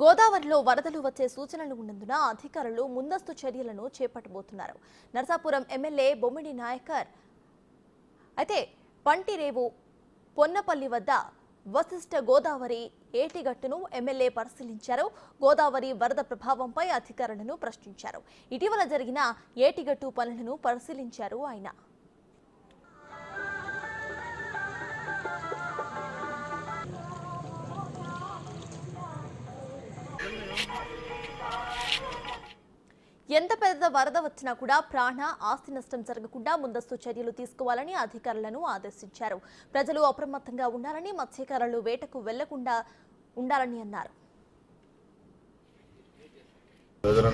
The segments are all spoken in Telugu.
గోదావరిలో వరదలు వచ్చే సూచనలు ఉన్నందున అధికారులు ముందస్తు చర్యలను చేపట్టబోతున్నారు. నరసాపురం ఎమ్మెల్యే బొమ్మిడి నాయకర్. అయితే పంటిరేవు పొన్నపల్లి వద్ద వశిష్ఠ గోదావరి ఏటిగట్టును ఎమ్మెల్యే పరిశీలించారు. గోదావరి వరద ప్రభావంపై అధికారులను ప్రశ్నించారు. ఇటీవల జరిగిన ఏటిగట్టు పనులను పరిశీలించారు ఆయన. ఎంత పెద్ద వరద వచ్చినా కూడా ప్రాణ ఆస్తి నష్టం జరగకుండా ముందస్తు చర్యలు తీసుకోవాలని అధికారులను ఆదేశించారు. ప్రజలు అప్రమత్తంగా ఉండాలని మత్స్యకారులు వేటకు వెళ్ళకుండా ఉండాలని అన్నారు. రోజున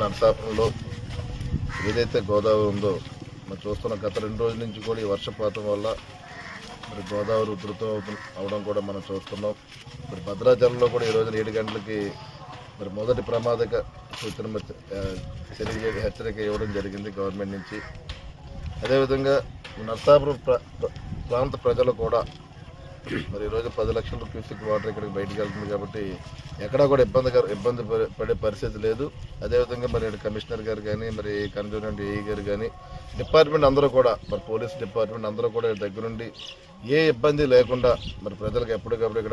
ఏదైతే గోదావరి ఉందో మనం చూస్తున్న గత రెండు రోజుల నుంచి కూడా ఈ వర్షపాతం వల్ల మరి గోదావరి ఉధృతం అవుతు అవడం కూడా మనం చూస్తున్నాం. మరి భద్రాచలంలో కూడా ఈ ఏడు గంటలకి మరి మొదటి ప్రమాదక సూచన తెలియజే హెచ్చరిక ఇవ్వడం జరిగింది గవర్నమెంట్ నుంచి. అదేవిధంగా నర్సాపురం ప్రాంత ప్రజలు కూడా మరి ఈరోజు పది లక్షల క్యూసిక్ వాటర్ ఇక్కడికి బయటికి వెళ్తుంది కాబట్టి ఎక్కడా కూడా ఇబ్బందికర ఇబ్బంది పడే- పరిస్థితి లేదు. అదేవిధంగా మరి కమిషనర్ గారు కానీ మరి కన్సూనెంట్ ఏఈ గారు కానీ డిపార్ట్మెంట్ అందరూ కూడా మరి పోలీస్ డిపార్ట్మెంట్ అందరూ కూడా దగ్గరుండి ఏ ఇబ్బంది లేకుండా మరి ప్రజలకు ఎప్పటికప్పుడు ఇక్కడ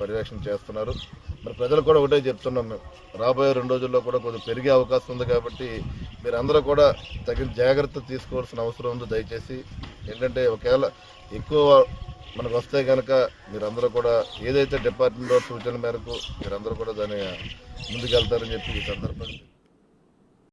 పరి చేస్తున్నారు. మరి ప్రజలు కూడా ఒకటే చెప్తున్నాం మేము. రాబోయే రెండు రోజుల్లో కూడా కొంచెం పెరిగే అవకాశం ఉంది కాబట్టి మీరు అందరూ కూడా తగిన జాగ్రత్త తీసుకోవాల్సిన అవసరం ఉంది. దయచేసి ఏంటంటే ఒకవేళ ఎక్కువ మనకు వస్తే కనుక మీరందరూ కూడా ఏదైతే డిపార్ట్మెంట్ సూచన మేరకు మీరందరూ కూడా దాన్ని ముందుకెళ్తారని చెప్పి ఈ సందర్భంగా